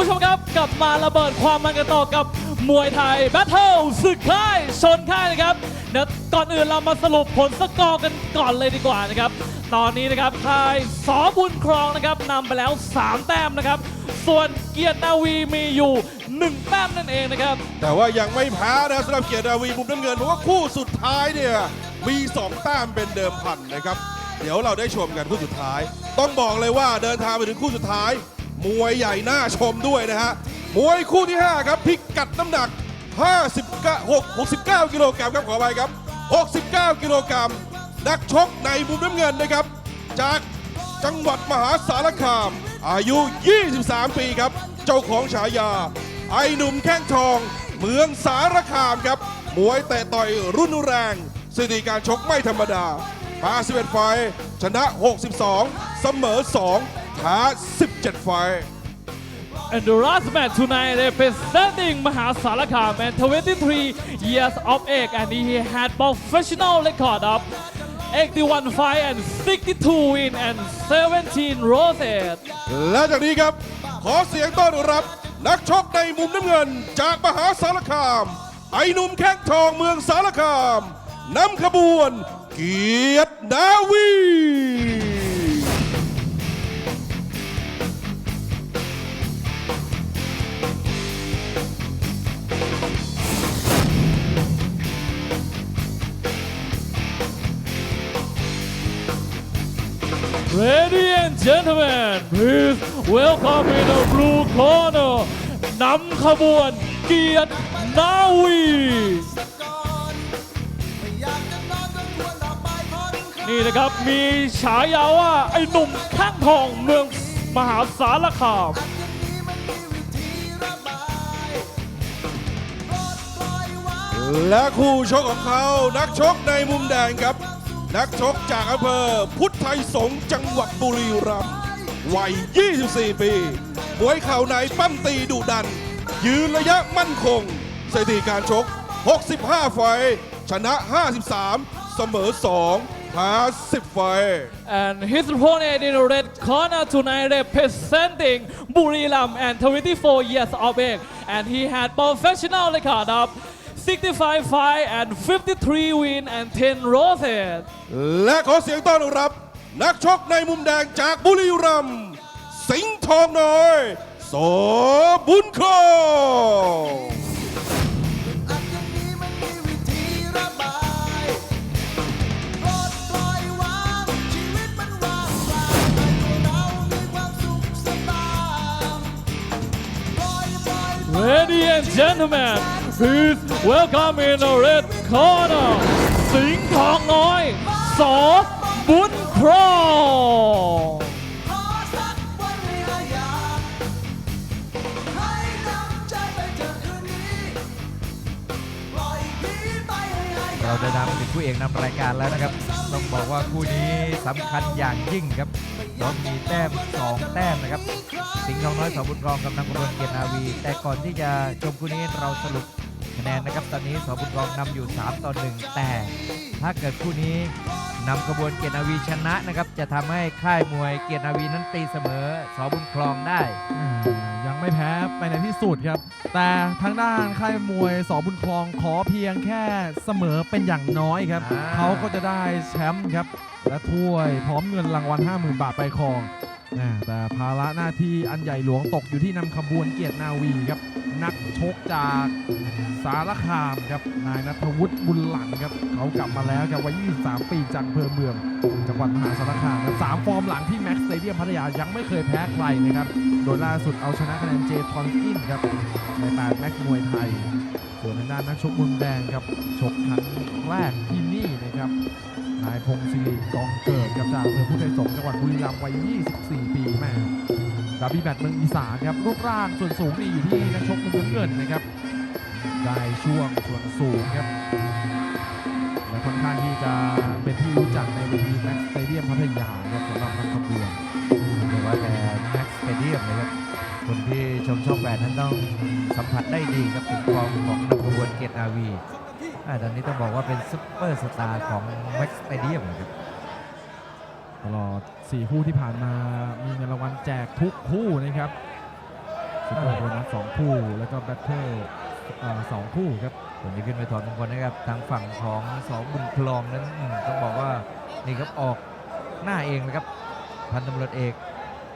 ผู้ชมครับกลับมาระเบิดความมันกันต่อกับมวยไทยแบทเทิลศึกค่ายชนค่ายนะครับเดี๋ยวก่อนอื่นเรามาสรุปผลสกอร์กันก่อนเลยดีกว่านะครับตอนนี้นะครับค่ายสอบุญครองนะครับนำไปแล้ว 3 แต้มนะครับ ส่วนเกียรตินาวีมีอยู่ 1 แต้มนั่นเองนะครับ แต่ว่ายังไม่แพ้นะสำหรับเกียรตินาวีมุมน้ำเงินเพราะว่าคู่สุดท้ายเนี่ยมี 2 แต้มเป็นเดิมพันนะครับ เดี๋ยวเราได้ชมกันคู่สุดท้าย ต้องบอกเลยว่าเดินทางไปถึงคู่สุดท้าย มวยใหญ่น่าชมด้วยนะฮะ มวยคู่ที่ 5 ครับ พิกัดน้ำหนัก 59 69 กิโลกรัมครับขอไปครับ 69 กิโลกรัม นักชกในมุมน้ำเงินนะครับ จากจังหวัดมหาสารคาม อายุ 23 ปีครับ เจ้าของฉายา ไอหนุ่มแข้งทอง เมืองสารคามครับ มวยเตะต่อยรุนแรงสถิติการชกไม่ธรรมดา51ไฟชนะ 62 เสมอ 2 แพ้17 ไฟล์ And the last match tonight representing Mahasaraka man 23 years of age and he had professional record of 81 fight and 62 win and 17 losses และจากนี้ครับ ขอเสียงต้อนรับ นักชกในมุมน้ำเงินจากมหาสารคาม ไอหนุ่มแข้งทองเมืองสารคามนำขบวน เกียรตินาวี Ladies and gentlemen please welcome in the blue corner นำขบวนเกียรตินาวีนี่นะครับมีฉายาว่าไอ้หนุ่มข้างทองเมืองมหาสารคามและคู่ชกของเขานักชกในมุมแดงครับ นักชกจากอำเภอพุทธไทยสงฆ์จังหวัดบุรีรัมย์วัย 24 ปีมวยเข่าในปั้มตีดุดัน ยืนระยะมั่นคงสถิติการชก 65 ไฟ ชนะ 53 เสมอ 2 แพ้ 10 ไฟ and his opponent in red corner tonight representing Buriram and 24 years of age and he had professional record of 65 fight and 53 win and 10 losses และขอเสียงต้อนรับ นักชกในมุมแดงจากบุรีรัมย์สิงห์ทองน้อยโสบุญครองอันอย่างนี้มันมีวิธีระบายปลดปล่อยวางชีวิตมันว่างเปล่าให้ตัวเรามีความสุขสบายปล่อยปล่อย Ladies and gentlemen please welcome in the red corner สิงห์ทองน้อย สอบุญครองขอสักวันให้หายากให้นำใจไปเจอคืนนี้ปล่อยผีไปให้หายาเราก เดินทางมาถึงคู่เอกนำรายการแล้วนะครับ ต้องบอกว่าคู่นี้สำคัญอย่างยิ่งครับต้องมีแต้ม2แต้มนะครับ สิงห์ทองน้อยสอบุญรองกำลังกระบวนเกียรตินาวี แต่ก่อนที่จะชมคู่นี้เราสรุป คะแนนนะครับ ตอนนี้สอบุญรองนำอยู่ 3 ต่อ 1 แต่ถ้าเกิดคู่นี้นำกระบวนเกียรตินาวีชนะนะครับ จะทำให้ค่ายมวยเกียรตินาวีนั้นตีเสมอสอบุญครองได้อ่ายังไม่แพ้ไปในที่สุดครับ แต่ทางด้านค่ายมวยสอบุญครองขอเพียงแค่เสมอเป็นอย่างน้อยครับ อ่าเขาก็จะได้แชมป์ครับ และถ้วยพร้อมเงินรางวัล 50,000 บาทไปครองอ่า แต่ภาระหน้าที่อันใหญ่หลวงตกอยู่ที่นำขบวนเกียรตินาวีครับ นักชกจากสารคามครับนายนัทวุฒิบุญหลังครับ เขากลับมาแล้วครับวัย 23 ปีจากอำเภอเมือง จังหวัดมหาสารคามครับสามฟอร์มหลังที่แม็กซ์สเตเดียมพัทยายังไม่เคยแพ้ใครนะครับ โดยล่าสุดเอาชนะคะแนนเจทอนสกินครับในแปดแม็กซ์มวยไทย ส่วนทางด้านนักชกมุมแดงครับชกครั้งแรกที่นี่นะครับ นายพงศิริกองเกิดกับจากอำเภอพุทธไทยสงฆ์จังหวัดบุรีรัมย์วัย 24 ปีแม่ดาบี้แบทเมืองอีสานครับรูปร่างส่วนสูงนี่อยู่ที่นักชกมุมเงินนะครับ ได้ช่วงส่วนสูงครับและค่อนข้างที่จะเป็นที่รู้จักในเวทีแม็กซ์สเตเดียมพัทยาครับสำหรับนักขบวนเรียกว่าแต่แม็กซ์สเตเดียมนะครับคนที่ชมช่องแปดนั้นต้องสัมผัสได้ดีครับถึงความของนักขบวนเกียรตินาวี อ่าตอนนี้ต้องบอกว่าเป็นซุปเปอร์สตาร์ของแม็กซ์สเตเดียมครับตลอด 4 คู่ที่ผ่านมามีเงินรางวัลแจกทุกคู่นะครับซุปเปอร์โบนัสสองคู่ แล้วก็แบทเทิลเอ่อสองคู่ครับคนที่ขึ้นไปถอดมงคลนะครับทางฝั่งของสองบุญคลองนั้นต้องบอกว่านี่ครับออกหน้าเองเลยครับพันตำรวจเอก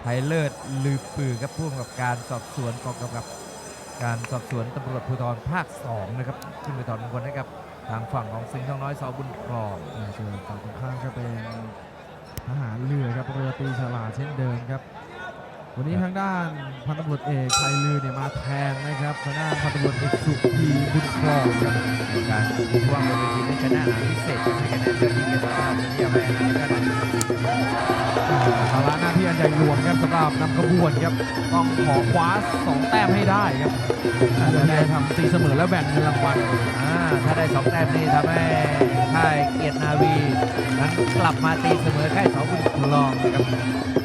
ไพเลิศลือปือครับผู้กำกับการสอบสวนกองกำกับ การสอบสวนตำรวจภูธรภาค2นะครับขึ้นไปถอดมงคลให้กับทางฝั่งของสิงห์ทองน้อยสอบุญครองอ่าส่วนฝั่งตรงข้ามก็เป็นทหารเรือครับเรือตีฉลาดเช่นเดิมครับ วันนี้ทางด้านพันตำรวจเอกชัยลือเนี่ยมาแทนนะครับทางด้านพันตำรวจเอกสุพีบุญครองครับการว่างบนเวทีได้ชนะอาพิเศษให้คะแนนเจ้าหญิงเกษรภาพที่เอาไปให้ก็ได้ภาระหน้าที่อันใหญ่หลวงครับสำหรับนำขบวนครับต้องขอคว้าสองแต้มให้ได้ครับอาจจะได้ทำตีเสมอแล้วแบ่งเงินรางวัลอ่าถ้าได้สองแต้มนี่ทำให้ค่ายเกียรตินาวีนั้นกลับมาตีเสมอค่ายสองบุญคลองนะครับอ่า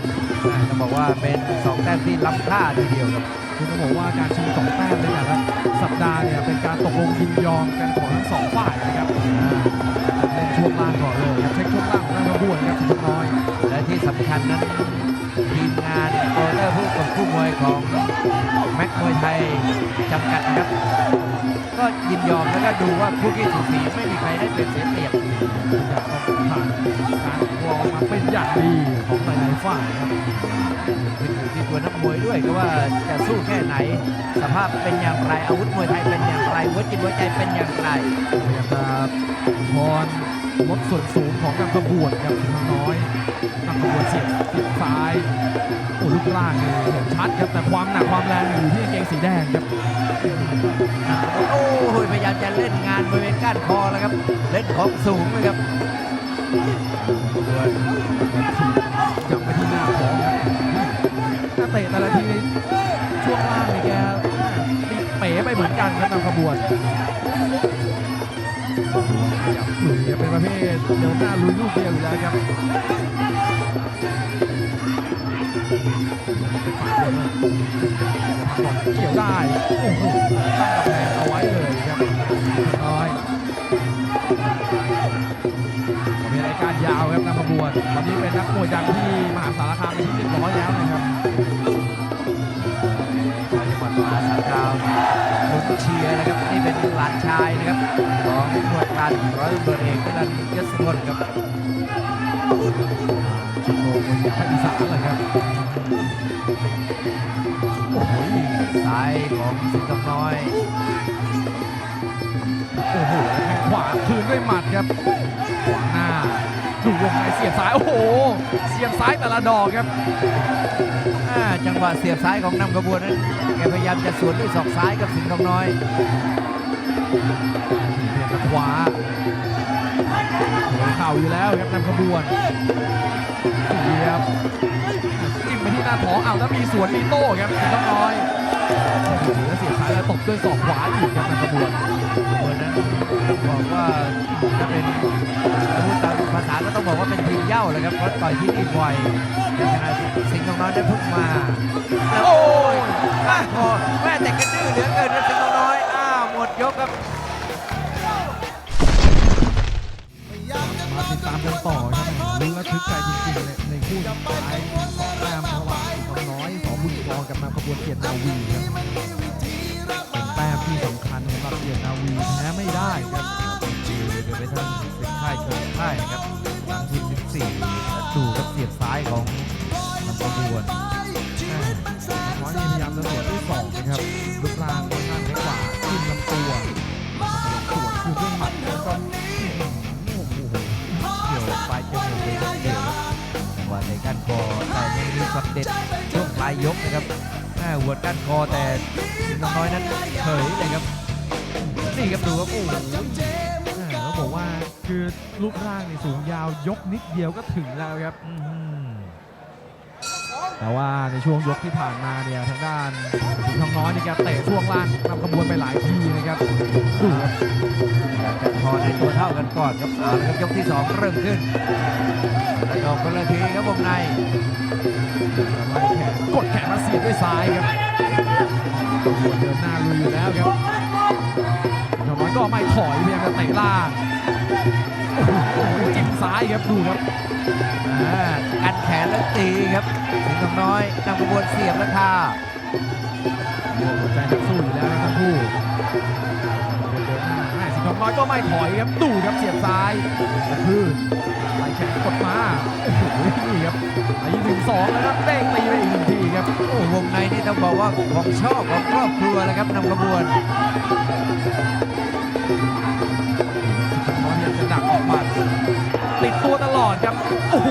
ต้องบอกว่าเป็นสองแต้มที่ล้ำค่าทีเดียวครับคือต้องบอกว่าการชิงสองแต้มในแต่ละสัปดาห์เนี่ยเป็นการตกลงยินยอมกันของทั้งสองฝ่ายนะครับอ่าเล่นช่วงล่างก่อนเลยครับเช็คช่วงล่างของนำขบวนครับสุดน้อยและที่สำคัญนั้นทีมงาน คู่มวยของแม็กมวยไทยจำกัดนะครับ ก็ยินยอมแล้วก็ดูว่าคู่ที่สูสีไม่มีใครได้เป็นเสียเปรียบอยากต้องผ่านการกรอมาเป็นอย่างดีของหลายๆฝ่ายครับขึ้นอยู่ที่ตัวนักมวยด้วยก็ว่าจะสู้แค่ไหน สภาพเป็นอย่างไรอาวุธมวยไทยเป็นอย่างไรหัวจิตหัวใจเป็นอย่างไรพยายามจะทอน ลดส่วนสูงของนำขบวนครับทางน้อยนำขบวนเสียบติดซ้ายโอ้ลูกล่างเนี่ยเห็นชัดครับแต่ความหนักความแรงอยู่ที่กางเกงสีแดงครับโอ้โหพยายามจะเล่นงานบริเวณก้านคอแล้วครับ เล่นของสูงเลยครับจับไปที่หน้าท้องครับถ้าเตะแต่ละทีในช่วงล่างนี่แกตีเป๋ไปเหมือนกันครับนำขบวนจับลุยครับ เป็นประเภทเดินหน้าลุยลูกเดียวอยู่แล้วครับเกี่ยวได้โอ้โหตั้งกำแพงเอาไว้เลยครับน้อยมีรายการยาวครับนำขบวนตอนนี้เป็นนักมวยดังที่มหาสารคามเป็นที่เรียบร้อยแล้วนะครับ เชียร์นะครับนี่เป็นหลานชายนะครับของหน่วยการร้อยตำรวจเอกนันยศพลครับชุดโลกเป็นภาคอีสานเลยครับโอ้โหซ้ายของสิงห์คำน้อยโอ้โหแล้งขวาคืนด้วยหมัดครับขวางหน้า ดูวงในเสียบซ้าย โอ้โห เสียบซ้ายแต่ละดอกครับ อ่าจังหวะเสียบซ้ายของนำขบวนนั้นแกพยายามจะสวนด้วยศอกซ้ายกับสิงห์คำน้อยเปลี่ยบขวาเข่าอยู่แล้วครับนำขบวนเสียบจิ้มไปที่หน้าท้องอ้าแล้วมีสวนมีโต้ครับสิงห์ต้องน้อยแล้วเสียบซ้ายแล้วตบด้วยศอกขวาอีกครับนำขบวนคนนั้นบอกว่าถ้าเป็นพูดตาม ก็ต้องบอกว่าเป็นทีมเย้าเลยครับเพราะต่อยที่นี่บ่อยในขณะที่สิงห์คำน้อยได้พิ่งมาแล้วโอ้ยก้านคอแม่แต่กระดื้อเหลือเกินครับสิงห์คำน้อยอ้าวหมดยกครับมาติดตามกันต่อครับลุ้นระทึกใจจริงๆในในคู่ท้ายสองแต้มระหว่างสิงห์น้อยสองบุญกองกับนำขบวนเกียรตินาวีครับ ครับรูปร่างค่อนข้างเล็กกว่าขึ้นลำตัวสวนคือด้วยหมัดแล้วก็อื้อหือโอ้โหเกี่ยวปลายจมูกเลยเกี่ยวจังหวะในก้านคอแต่ยังมีช็อตเด็ดช่วงปลายยกนะครับหน้าหัวก้านคอแต่สิงน้อยนั้นเฉยเลยครับนี่ครับดูครับโอ้โหแม่แล้วบอกว่าคือรูปร่างในสูงยาวยกนิดเดียวก็ถึงแล้วครับ แต่ว่าในช่วงยกที่ผ่านมาเนี่ยทางด้านสิงห์ทองน้อยนี่แกเตะช่วงล่างนำขบวนไปหลายทีนะครับดูครับกันคอในตัวเท่ากันก่อนครับเอาละครับยกที่สองเริ่มขึ้นแล้วก็คนละทีครับวงในไล่แขนกดแขนมาเสียบด้วยซ้ายครับขบวนเดินหน้าลุยอยู่แล้วครับสิงห์ทองน้อยก็ไม่ถอยพยายามจะเตะล่างโอ้โหจิ้มซ้ายครับดูครับอ่ากันแขนแล้วตีครับสิงห์ทองน้อยนำกระบวนเสียบราคารวมหัวใจนักสู้อยู่แล้วนะทั้งคู่เดินหน้าแม่สิงห์ทองน้อยก็ไม่ถอยครับดูครับเสียบซ้ายกระพืนไหลแขนกดมาโอ้โหนี่ครับอายุถึงสองแล้วครับเด้งตีไปอีกหนึ่งทีครับโอ้วงในนี่ต้องบอกว่าของชอบของครอบครัวแล้วครับนำขบวน ครับโอ้โห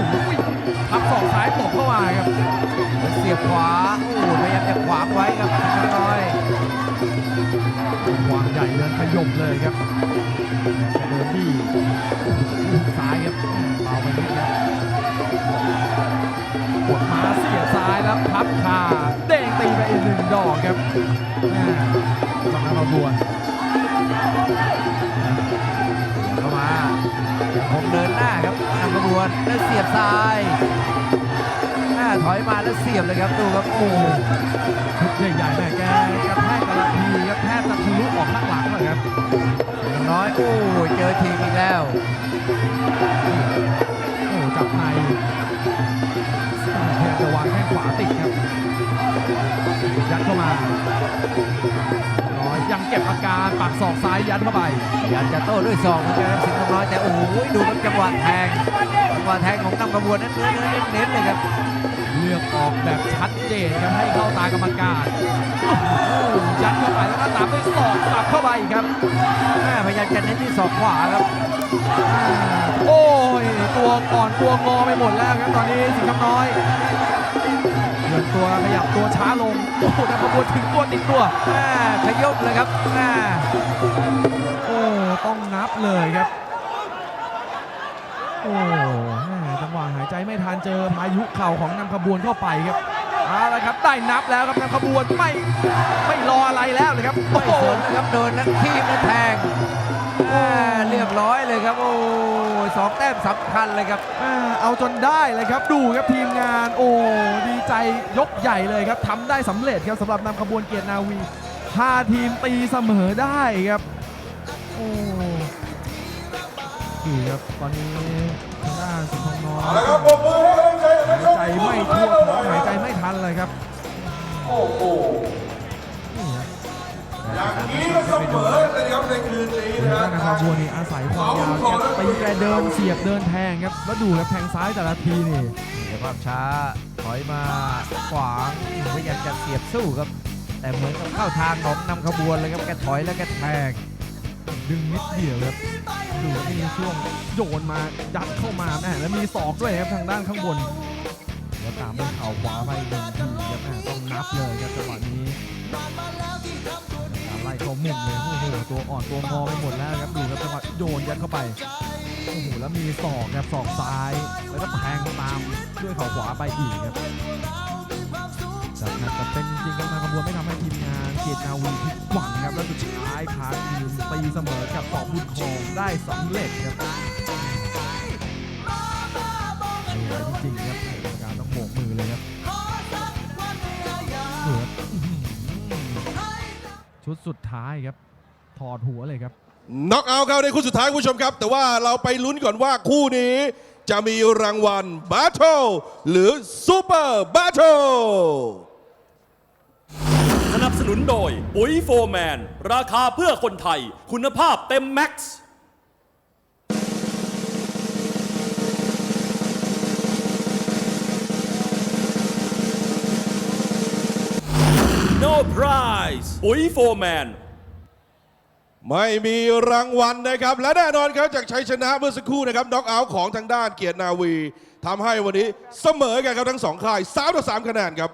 ทับศอกซ้ายตบเข้ามาครับเสียบขวาโอ้พยายามจะขวางไว้ครับสิงห์น้อยวางใหญ่เดินขยมเลยครับจะเดินที่ซ้ายครับเบาไปนิดครับกดมาเสียบซ้ายแล้วพับขาเด้งตีไปอีกหนึ่งดอกครับแม่สำนักมาบวน คงเดินหน้าครับนำขบวนแล้วเสียบซ้ายหน้าถอยมาแล้วเสียบเลยครับดูครับโอ้โหชุดใหญ่ๆแม่แกกระแทกแต่ละทีครับแทบจะทะลุออกข้างหลังเลยครับสิงห์น้อยโอ้ยเจอทีมอีกแล้วโอ้จับในพยายามจะวางแข้งขวาติดครับยัดเข้ามาน้อ ยยังเก็บอาการปักศอกซ้ายยัดเข้าไปอยากจะโต้ด้วยศอกเหมือนกันครับสิงห์น้อยแต่โอ้โหดูครับจังหวะแทงจังหวะแทงของนำขบวนนั้นเนื้อเนื้อเน้นๆเลยครับเลือกออกแบบชัดเจนครับให้เข้าตากรรมการโอ้โหยัดเข้าไปแล้วก็ตามด้วยศอกสับเข้าไปอีกครับแม่พยายามจะเน้นที่ศอกขวาครับโอ้ยตัวอ่อนตัวงอไปหมดแล้วครับตอนนี้สิงห์คำน้อย เดินตัวขยับตัวช้าลง โอ้โหแต่ขบวนถึงตัวติดตัวแม่ขยบเลยครับแม่โอ้ต้องนับเลยครับ โอ้แม่จังหวะหายใจไม่ทันเจอพายุเข่าของนำขบวนเข้าไปครับเอาละครับได้นับแล้วครับนำขบวนไม่ไม่รออะไรแล้วเลยครับไม่โอ้สนนะครับโดนนักทีมและแทง เรียบร้อยเลยครับ โอ้ยสองแต้มสำคัญเลยครับแม่เอาจนได้เลยครับดูครับทีมงาน โอ้ดีใจยกใหญ่เลยครับทำได้สำเร็จครับสำหรับนำขบวนเกียรตินาวีพาทีมตีเสมอได้ครับโอ้ดูครับตอนนี้ทางด้านสิงห์ทองน้อยเอาละครับปรบมือให้กำลังใจกับนักชหายกใจไม่ทั่วท้องหายใจไม่ทันเลยครับ โอ้โหนี่ครับอย่างนี้ก็เสมอเลยนะครับในคืนนี้นะทางคด้ารันบนาคาบัวนี่อาศัยความยาวแกตีแกเดินเสียบเดินแทงครับแล้วดูครับแทงซ้ายแต่ละทีนี่เดี๋ยวความช้าถอยมาขวางพยายามจะเสียบสู้ครับ แต่เหมือนกับเข้าทางของนำขบวนเลยครับแกถอยแล้วแกแทงดึงนิดเดียวครับดูว่ามีช่วงโยนมายัดเข้ามาแม่แล้วมีศอกด้วยครับทางด้านข้างบนแล้วตามด้วยเข่าขวาไปหนึ่งทีครับแม่ต้องนับเลยครับจังหวะนี้การ ไล่เข้ามุมเลยโอ้โหตัวอ่อนตัวงอไปหมดแล้วครับดูครับจังหวะโยนยัดเข้าไปโอ้โหแล้วมีศอกครับศอกซ้าย แล้วก็แทงตามด้วยเข่าขวาไปอีกครับจากนั้นแต่เป็นจริงๆครับทางขบวนไม่ทำให้ทีมงานเกียรตินาวีผิดหวังครับแล้วสุดท้ายพาทีมตีเสมอกับสองบุญครองได้สำเร็จครับเหลือจริงๆครับ ชุดสุดท้ายครับ ถอดหัวเลยครับน็อกเอาท์เข้าในคู่สุดท้ายคุณผู้ชมครับ แต่ว่าเราไปลุ้นก่อนว่าคู่นี้จะมีรางวัล Battle หรือ Super Battle สนับสนุนโดยปุ๋ยโฟร์แมน ราคาเพื่อคนไทย คุณภาพเต็มแม็กซ์ No prize ปุ๋ยโฟร์แมน ไม่มีรางวัลนะครับ และแน่นอนครับจากชัยชนะเมื่อสักครู่นะครับน็อกเอาท์ของทางด้านเกียรตินาวีทำให้วันนี้เสมอกันครับทั้งสองค่าย3ต่อ3คะแนนครับ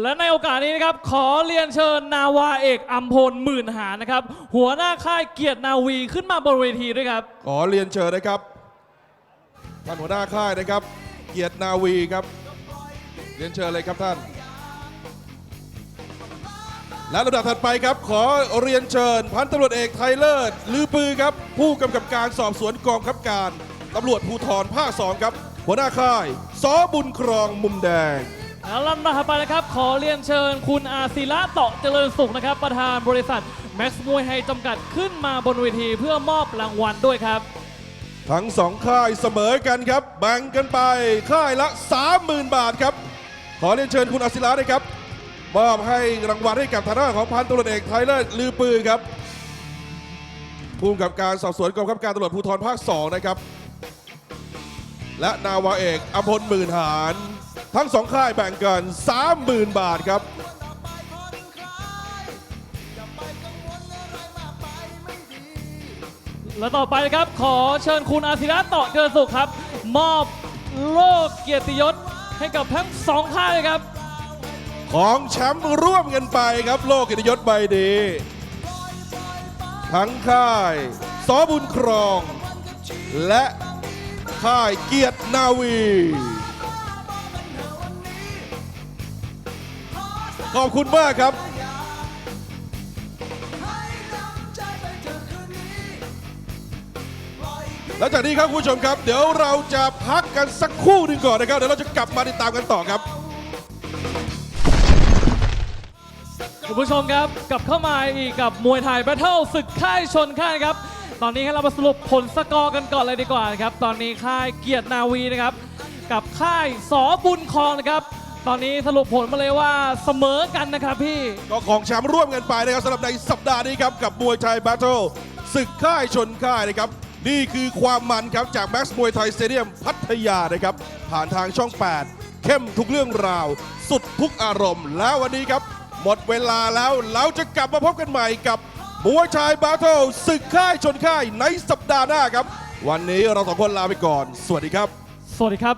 และในโอกาสนี้นะครับ ขอเรียนเชิญนาวาเอกอัมพลหมื่นหานะครับ หัวหน้าค่ายเกียรตินาวีขึ้นมาบนเวทีด้วยครับ ขอเรียนเชิญนะครับท่านหัวหน้าค่ายนะครับ เกียรตินาวีครับ เรียนเชิญเลยครับท่าน และลำดับถัดไปครับ ขอเรียนเชิญ พันตำรวจเอกไทเลิศลือปือครับ ผู้กำกับการสอบสวนกองคับการตำรวจภูธรภาคสองครับ หัวหน้าค่ายสอบุญครองมุมแดงแล้วลำดับถัดไปนะครับ ขอเรียนเชิญคุณอาศิระเตาะเจริญสุขนะครับ ประธานบริษัทแม็กซ์มวยไฮจำกัดขึ้นมาบนเวทีเพื่อมอบรางวัลด้วยครับ ทั้งสองค่ายเสมอกันครับ แบ่งกันไปค่ายละ 30,000 บาทครับ ขอเรียนเชิญคุณอศิลาด้วยครับ มอบให้รางวัลให้กับทางด้านของพันตำรวจเอกไทเลอร์ลือปือครับผู้กำกับการสอบสวนกองบังคับการตำรวจภูธรภาค 2 นะครับ และนาวาเอกอภพลหมื่นหาร ทั้งสองค่ายแบ่งกัน 30,000 บาทครับ และต่อไปนะครับขอเชิญคุณอาศิระต่อเจริญสุขครับ มอบโลกเกียรติยศให้กับทั้งสองค่ายเลยครับ ของแชมป์ร่วมกันไปครับโลกเกียรติยศใบดีทั้งค่ายสอบุญครอง และค่ายเกียรตินาวี ขอบคุณมากครับ แล้วจากนี้ครับคุณผู้ชมครับ เดี๋ยวเราจะพักกันสักครู่หนึ่งก่อนนะครับ เดี๋ยวเราจะกลับมาติดตามกันต่อครับ คุณผู้ชมครับกลับเข้ามาอีกกับมวยไทยแบทเทิลศึกค่ายชนค่ายครับ ตอนนี้ให้เรามาสรุปผลสกอร์กันก่อนเลยดีกว่านะครับ ตอนนี้ค่ายเกียรตินาวีนะครับ กับค่ายสอบุญครองนะครับ ตอนนี้สรุปผลมาเลยว่าเสมอกันนะครับพี่ ก็ของแชมป์ร่วมกันไปนะครับสำหรับในสัปดาห์นี้ครับ กับมวยไทยแบทเทิลศึกค่ายชนค่ายนะครับ นี่คือความมันครับจากแม็กซ์มวยไทยสเตเดียมพัทยานะครับ ผ่านทางช่อง 8 เข้มทุกเรื่องราว สุดทุกอารมณ์ แล้ววันนี้ครับ หมดเวลาแล้วเราจะกลับมาพบกันใหม่กับมวยชายบาเทลศึกค่ายชนค่ายในสัปดาห์หน้าครับ วันนี้เราสองคนลาไปก่อน สวัสดีครับ สวัสดีครับ